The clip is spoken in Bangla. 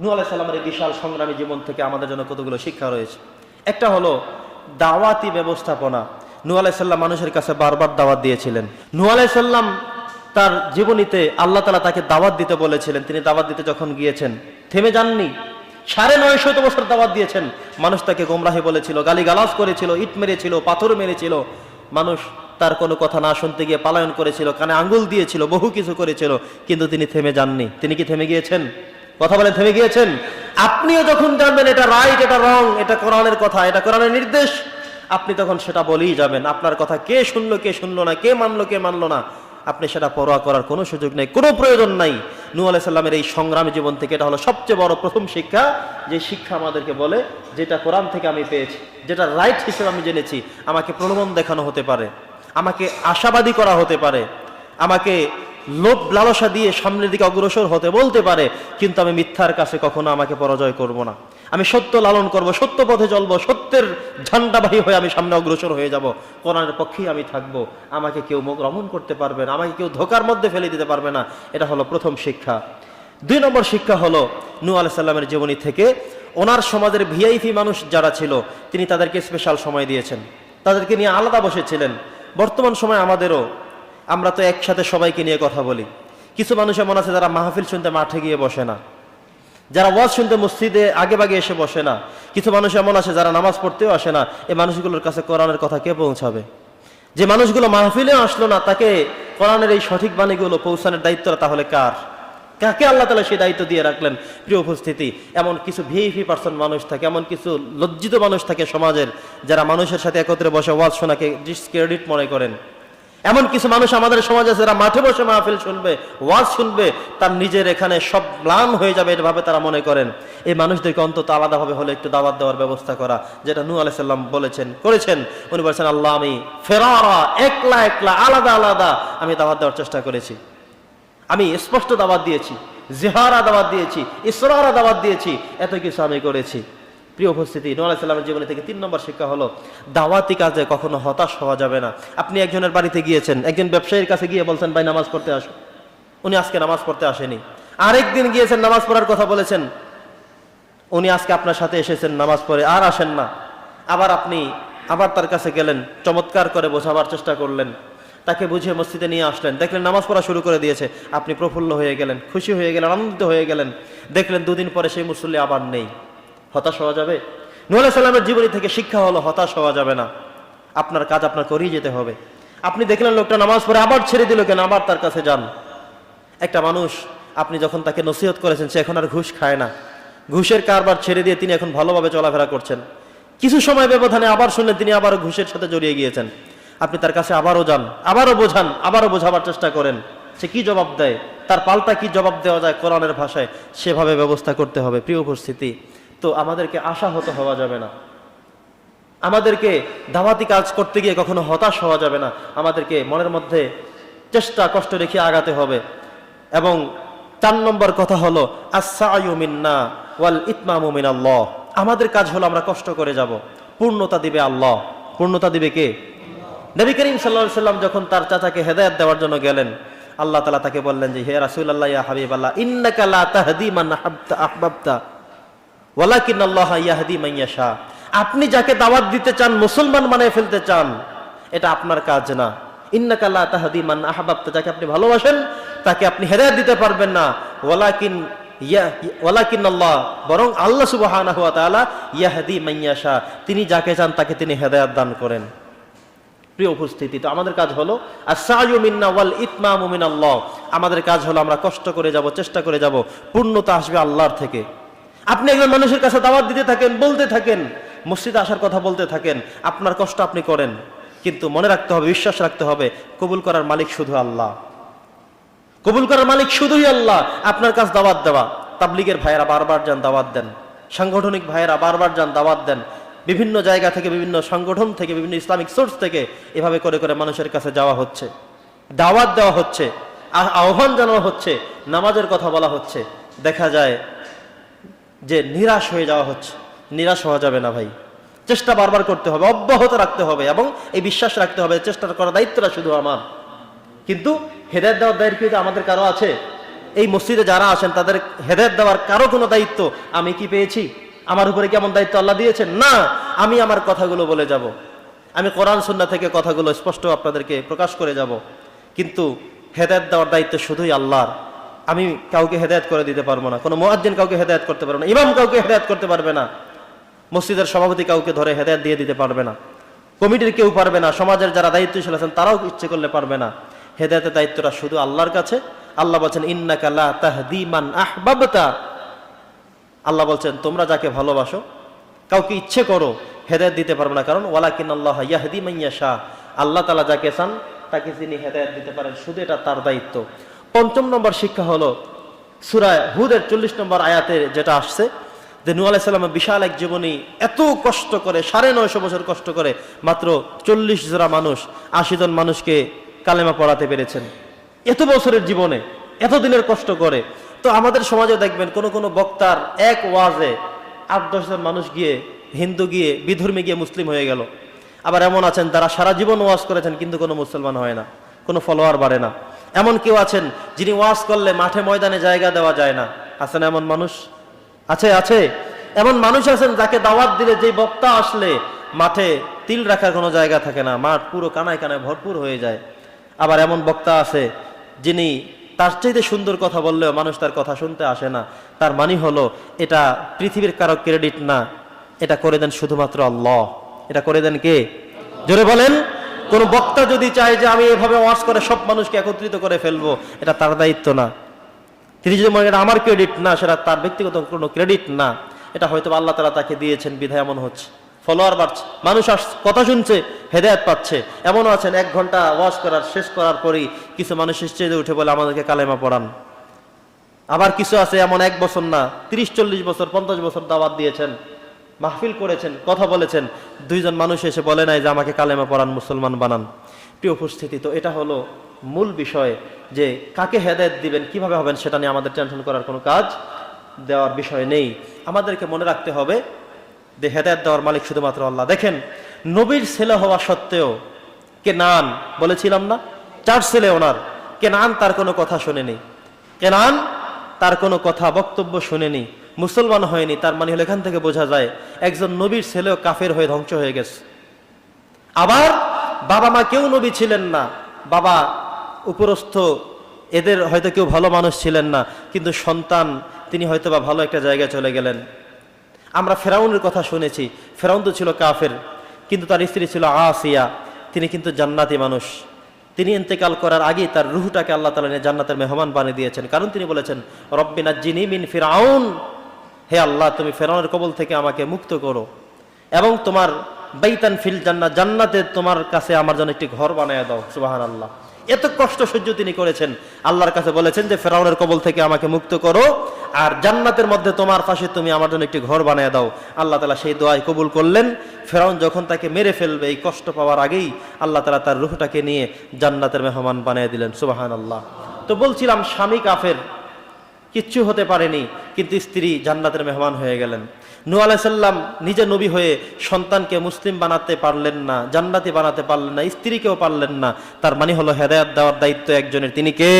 নূ আলাইসাল্লামের এই বিশাল সংগ্রামী জীবন থেকে আমাদের জন্য কতগুলো শিক্ষা রয়েছে। একটা হলো দাওয়াতি ব্যবস্থাপনা। নূ আলাইসাল্লাম মানুষের কাছে বারবার দাওয়াত দিয়েছিলেন। নূ আলাইসাল্লাম তার জীবনীতে আল্লাহ তালা তাকে দাওয়াত দিতে বলেছিলেন। তিনি দাওয়াত দিতে যখন গিয়েছেন, থেমে যাননি। সাড়ে নয় শত বছর দাওয়াত দিয়েছেন। মানুষ তাকে গোমরাহি বলেছিল গালি গালাজ করেছিল, ইট মেরেছিল, পাথর মেরেছিল। মানুষ তার কোনো কথা না শুনতে গিয়ে পালায়ন করেছিল, কানে আঙ্গুল দিয়েছিল, বহু কিছু করেছিল, কিন্তু তিনি থেমে যাননি। তিনি কি থেমে গিয়েছেন? কথা বলেন থেমে গিয়েছেন? আপনিও যখন জানবেন এটা রাইট এটা রং এটা কোরআনের কথা, এটা কোরআনের নির্দেশ, আপনি তখন সেটা বলেই যাবেন। আপনার কথা কে শুনলো কে শুনলো না, কে মানলো কে মানলো না, আপনি সেটা পরোয়া করার কোনো সুযোগ নেই, কোনো প্রয়োজন নাই। নূ আলাইসাল্লামের এই সংগ্রামী জীবন থেকে এটা হলো সবচেয়ে বড় প্রথম শিক্ষা, যে শিক্ষা আমাদেরকে বলে, যেটা কোরআন থেকে আমি পেয়েছি, যেটা রাইট হিসেবে আমি জেনেছি, আমাকে প্রলোভন দেখানো হতে পারে, আমাকে আশাবাদী করা হতে পারে, আমাকে লোভ, লালসা দিয়ে সামনের দিকে অগ্রসর হতে বলতে পারে, কিন্তু আমি মিথ্যার কাছে কখনো আমাকে পরাজয় করব না। আমি সত্য লালন করব, সত্য পথে চলবো, সত্যের ঝান্ডাবাহী হয়ে আমি সামনে অগ্রসর হয়ে যাব। কোরআনের পক্ষেই আমি থাকব। আমাকে কেউ মুখ রমন করতে পারবে না, আমাকে কেউ ধোকার মধ্যে ফেলে দিতে পারবে না। এটা হলো প্রথম শিক্ষা। দুই নম্বর শিক্ষা হলো নূ আলাইসাল্লামের জীবনী থেকে ওনার সমাজের ভিআইপি মানুষ যারা ছিল, তিনি তাদেরকে স্পেশাল সময় দিয়েছেন। তাদেরকে নিয়ে আলাদা বসেছিলেন। বর্তমান সময় আমাদেরও আমরা তো একসাথে সবাইকে নিয়ে কথা বলি। কিছু মানুষ এমন আছে যারা মাহফিল শুনতে মাঠে গিয়ে বসে না। যারা ওয়াজ শুনতে মসজিদে আগে বাগে এসে বসে না। কিছু মানুষ এমন আছে যারা নামাজ পড়তেও আসে না। এই মানুষগুলোর কাছে কোরআনের কথা কে পৌঁছাবে? যে মানুষগুলো মাহফিলে আসলো না, তাকে কোরআনের এই সঠিক বাণীগুলো পৌঁছানোর দায়িত্বটা তাহলে কার? কাকে আল্লাহ তালা সেই দায়িত্ব দিয়ে রাখলেন? প্রিয় উপস্থিতি, এমন কিছু ভিআইপি পার্সন মানুষ থাকে, এমন কিছু লজ্জিত মানুষ থাকে সমাজের, যারা মানুষের সাথে একত্রে বসে ওয়াজ শোনাকে ডিসক্রেডিট মনে করেন। এমন কিছু মানুষ আমাদের সমাজে যারা মাঠে বসে মাহফিল শুনবে, ওয়াজ শুনবে, তার নিজের এখানে সব ম্লান হয়ে যাবে এভাবে তারা মনে করেন। এই মানুষদেরকে অন্তত আলাদাভাবে হলে একটু দাওয়াত দেওয়ার ব্যবস্থা করা, যেটা নূ আলাইসাল্লাম বলেছেন, করেছেন। উনি বলেছেন, আল্লাহ, আমি ফেরারা, একলা একলা, আলাদা আলাদা, আমি দাওয়াত দেওয়ার চেষ্টা করেছি। আমি স্পষ্ট দাওয়াত দিয়েছি, জেহারা দাওয়াত দিয়েছি, ইসরারা দাওয়াত দিয়েছি, এত কিছু আমি করেছি। প্রিয় উপস্থিতি নোয়াল সাল্লামের জীবনে থেকে তিন নম্বর শিক্ষা হলো, দাওয়াতি কাজে কখনো হতাশ হওয়া যাবে না। আপনি একজনের বাড়িতে গিয়েছেন, একজন ব্যবসায়ীর কাছে গিয়ে বলছেন, ভাই, নামাজ পড়তে আসো। উনি আজকে নামাজ পড়তে আসেনি। আরেকদিন গিয়েছেন, নামাজ পড়ার কথা বলেছেন। উনি আজকে আপনার সাথে এসেছেন, নামাজ পড়ে আর আসেন না। আবার আপনি আবার তার কাছে গেলেন, চমৎকার করে বোঝাবার চেষ্টা করলেন। তাকে বুঝিয়ে মসজিদে নিয়ে আসলেন। দেখলেন নামাজ পড়া শুরু করে দিয়েছে। আপনি প্রফুল্ল হয়ে গেলেন, খুশি হয়ে গেলেন, আনন্দিত হয়ে গেলেন। দেখলেন দুদিন পরে সেই মুসল্লি আবার নেই। হতাশ হওয়া যাবে? নুয়াল্লাহ সাল্লামের জীবনী থেকে শিক্ষা হলো, হতাশ হওয়া যাবে না। আপনার কাজ আপনার করেই যেতে হবে। আপনি দেখলেন লোকটা নামাজ পড়ে আবার ছেড়ে দিল কেন? আবার তার কাছে যান। একটা মানুষ, আপনি যখন তাকে নসিহত করেছেন, সে এখন আর ঘুষ খায় না। ঘুষের কারবার ছেড়ে দিয়ে তিনি এখন ভালোভাবে চলাফেরা করছেন। কিছু সময় ব্যবধানে আবার শুনলেন তিনি আবারও ঘুষের সাথে জড়িয়ে গিয়েছেন। আপনি তার কাছে আবারও যান, আবারও বোঝান, আবারও বোঝাবার চেষ্টা করেন। সে কি জবাব দেয়? তার পাল্টা কি জবাব দেওয়া যায় কোরআনের ভাষায়? সেভাবে ব্যবস্থা করতে হবে। প্রিয় উপস্থিতি তো আমাদেরকে আশা হতে হওয়া যাবে না। আমাদেরকে দাওয়াতি কাজ করতে গিয়ে কখনো হতাশ হওয়া যাবে না। আমাদেরকে মনের মধ্যে চেষ্টা, কষ্ট রেখে আগাতে হবে। এবং চার নম্বর কথা হলো আসায়ুমিন্না ওয়াল ইতমামু মিনাল্লাহ। আমাদের কাজ হলো আমরা কষ্ট করে যাব। পূর্ণতা দিবে আল্লাহ। পূর্ণতা দিবে কে? নবী করিম সাল্লা সাল্লাম যখন তার চাচাকে হেদায়ত দেওয়ার জন্য গেলেন, আল্লাহ তালা তাকে বললেন যে, হে রাসুল আল্লাহ হাবিব আল্লাহ ইন্নাকা লা তাহদি মান আহবাবতা। ওয়ালাকিন আল্লাহ ইয়াহদি মাইয়াশা আপনি যাকে দাওয়াত দিতে চান, মুসলমান বানিয়ে ফেলতে চান, এটা আপনার কাজ না। ইন্নাকা লা তাহদি মান আহবাবতা, যাকে আপনি ভালোবাসেন, তাকে আপনি হেদায়েত দিতে পারবেন না। ওয়ালাকিন ওয়ালাকিন আল্লাহ বরং আল্লাহ তাআলা ইয়াহদি মাইয়াশা তিনি যাকে চান, তাকে তিনি হেদায়াত দান করেন। প্রিয় উপস্থিতি, তো আমাদের কাজ হলো মিন্না ওয়াল ইতমামু মিনাল্লাহ। আমাদের কাজ হলো আমরা কষ্ট করে যাব, চেষ্টা করে যাব, পূর্ণতা আসবে আল্লাহর থেকে। আপনি একজন মানুষের কাছে দাওয়াত দিতে থাকেন, বলতে থাকেন, মসজিদে আসার কথা বলতে থাকেন, আপনার কষ্ট আপনি করেন। কিন্তু মনে রাখতে হবে, বিশ্বাস রাখতে হবে, কবুল করার মালিক শুধু আল্লাহ। কবুল করার মালিক শুধুই আল্লাহ, আপনার কাছে দাওয়াত দেওয়া। তাবলিগের ভাইয়েরা বারবার যান দাওয়াত দেন। সাংগঠনিক ভাইয়েরা বারবার যান দাওয়াত দেন। বিভিন্ন জায়গা থেকে, বিভিন্ন সংগঠন থেকে, বিভিন্ন ইসলামিক সোর্স থেকে এভাবে করে করে মানুষের কাছে যাওয়া হচ্ছে। দাওয়াত দেওয়া হচ্ছে আহ- আহ্বান জানানো হচ্ছে, নামাজের কথা বলা হচ্ছে। দেখা যায় যে নিরাশ হয়ে যাওয়া হচ্ছে। নিরাশ হওয়া যাবে না ভাই। চেষ্টা বারবার করতে হবে, অব্যাহত রাখতে হবে এবং এই বিশ্বাস রাখতে হবে চেষ্টা করার দায়িত্বটা শুধু আমার। কিন্তু হেদায়ত দেওয়ার দায়িত্ব কি আমাদের কারও আছে? এই মসজিদে যারা আসেন তাদের হেদায়ত দেওয়ার কারও কোনো দায়িত্ব আমি কি পেয়েছি? আমার উপরে কেমন দায়িত্ব আল্লাহ দিয়েছেন? না, আমি আমার কথাগুলো বলে যাব। আমি কোরআন সুন্না থেকে কথাগুলো স্পষ্ট আপনাদেরকে প্রকাশ করে যাব। কিন্তু হেদায়ত দেওয়ার দায়িত্ব শুধুই আল্লাহর। আমি কাউকে হেদায়ত করে দিতে পারব না। কোনো মোয়াজ্জিন কাউকে হেদায়ত করতে পারবে না। ইমাম কাউকে হেদায়ত করতে পারবে না। মসজিদের সভাপতি কাউকে ধরে হেদায়ত দিয়ে দিতে পারবে না। কমিটির কেউ পারবে না। সমাজের যারা দায়িত্বশীল আছেন, তারাও ইচ্ছে করলে পারবে না। হেদায়তের দায়িত্বটা শুধু আল্লাহর কাছে। আল্লাহ বলছেন, ইন্নাকা লা তাহদি মান আহবাবতা। আল্লাহ বলছেন, তোমরা যাকে ভালোবাসো, কাউকে ইচ্ছে করো হেদায়ত দিতে পারবে না। কারণ ওয়ালাকিন আল্লাহ ইয়াহদি মাইয়া শাহ আল্লাহ তালা যাকে চান, তাকে তিনি হেদায়ত দিতে পারেন, শুধু এটা তার দায়িত্ব। পঞ্চম নম্বর শিক্ষা হলো সুরায় হুদের চল্লিশ নম্বর আয়াতে যেটা আসছে যে নু আলাইসাল্লামের বিশাল এক জীবনী এত কষ্ট করে, সাড়ে নয়শো বছর কষ্ট করে মাত্র চল্লিশ জোড়া মানুষ, আশি জন মানুষকে কালেমা পড়াতে পেরেছেন। এত বছরের জীবনে, এত দিনের কষ্ট করে। তো আমাদের সমাজে দেখবেন কোন কোন বক্তার এক ওয়াজে আট দশ জন মানুষ গিয়ে, হিন্দু গিয়ে, বিধর্মী গিয়ে মুসলিম হয়ে গেল। আবার এমন আছেন তারা সারা জীবন ওয়াজ করেছেন কিন্তু কোনো মুসলমান হয় না, কোনো ফলোয়ার বাড়ে না। এমন কেউ আছেন যিনি ওয়াজ করলে মাঠে ময়দানে জায়গা দেওয়া যায় না। আছেন এমন মানুষ? আছে আছে। এমন মানুষ আছেন যাকে দাওয়াত দিলে যে বক্তা আসলে মাঠে তিল রাখার কোনো জায়গা থাকে না, মাঠ পুরো কানায় কানায় ভরপুর হয়ে যায়। আবার এমন বক্তা আছে যিনি তার চাইতে সুন্দর কথা বললেও মানুষ তার কথা শুনতে আসে না। তার মানে হলো এটা পৃথিবীর কারও ক্রেডিট না। এটা করে দেন শুধুমাত্র আল্লাহ। এটা করে দেন কে? জোরে বলেন। কোন বক্তা যদি চায় যে আমি এভাবে ওয়াজ করে সব মানুষকে একত্রিত করে ফেলব, এটা তার দায়িত্ব না। তিনি যদি মনে আমার ক্রেডিট না, সেটা তার ব্যক্তিগত কোনো ক্রেডিট না, এটা হয়তো আল্লাহ তালা তাকে দিয়েছেন, বিধায় এমন হচ্ছে। ফলোয়ার বাড়ছে, মানুষ কথা শুনছে, হেদায়ত পাচ্ছে। এমনও আছেন, এক ঘণ্টা ওয়াশ করার, শেষ করার পরেই কিছু মানুষ স্টেজে উঠে বলে, আমাদেরকে কালেমা পড়ান। আবার কিছু আছে, এমন এক বছর না, তিরিশ, চল্লিশ বছর, পঞ্চাশ বছর দাওয়াত দিয়েছেন। মাহফিল করেছেন, কথা বলেছেন। দুইজন মানুষ এসে বলে নাই যে আমাকে কালেমা পড়ান, মুসলমান বানান। প্রিয় উপস্থিতি, তো এটা হলো মূল বিষয় যে কাকে হেদায়ত দিবেন, কীভাবে হবেন সেটা নিয়ে আমাদের টেনশন করার কোনো কাজ দেওয়ার বিষয় নেই। আমাদেরকে মনে রাখতে হবে যে হেদায়ত দেওয়ার মালিক শুধুমাত্র আল্লাহ। দেখেন, নবীর ছেলে হওয়া সত্ত্বেও কে নান, বলেছিলাম না? চার ছেলে ওনার। কে নান তার কোনো কথা শোনেনি। কেনান তার কোনো কথা, বক্তব্য শুনেনি। মুসলমান হয়নি, তার মানে হলো এখান থেকে বোঝা যায়, একজন নবীর ছেলেও কাফের হয়ে ধ্বংস হয়ে গেছে। আবার বাবা মা কেউ নবী ছিলেন না, বাবা উপরস্থ, এদের হয়তো কেউ ভালো মানুষ ছিলেন না, কিন্তু সন্তান, তিনি হয়তো বা ভালো একটা জায়গায় চলে গেলেন। আমরা ফেরাউনের কথা শুনেছি, ফেরাউন তো ছিল কাফের, কিন্তু তার স্ত্রী ছিল আসিয়া, তিনি কিন্তু জান্নাতি মানুষ। তিনি ইন্তেকাল করার আগেই তার রুহটাকে আল্লাহ তালা জান্নাতের মেহমান বানিয়ে দিয়েছেন, কারণ তিনি বলেছেন রব্বিনা জিনি মিন ফিরাউন। হে আল্লাহ, তুমি ফেরাউনের কবল থেকে আমাকে মুক্ত করো এবং তোমার বাইতান ফিল জান্না, জান্নাতে তোমার কাছে আমার জন্য একটি ঘর বানিয়ে দাও। সুবাহান আল্লাহ এত কষ্ট সহ্য তিনি করেছেন। আল্লাহর কাছে বলেছেন যে, ফেরাউনের কবল থেকে আমাকে মুক্ত করো আর জান্নাতের মধ্যে তোমার পাশে তুমি আমার জন্য একটি ঘর বানিয়ে দাও। আল্লাহ তালা সেই দোয়াই কবুল করলেন। ফেরাউন যখন তাকে মেরে ফেলবে এই কষ্ট পাওয়ার আগেই আল্লাহ তালা তার রুহটাকে নিয়ে জান্নাতের মেহমান বানিয়ে দিলেন। সুবাহান আল্লাহ তো বলছিলাম, স্বামী কাফের কিচ্ছু হতে পারেনি, কিন্তু স্ত্রী জান্নাতের মেহমান হয়ে গেলেন। নু আলাইসাল্লাম নিজে নবী হয়ে সন্তানকে মুসলিম বানাতে পারলেন না, জান্নাতি বানাতে পারলেন না, স্ত্রীকেও পারলেন না। তার মানে হলো হেদায়াত দেওয়ার দায়িত্ব একজনের, তিনি কে?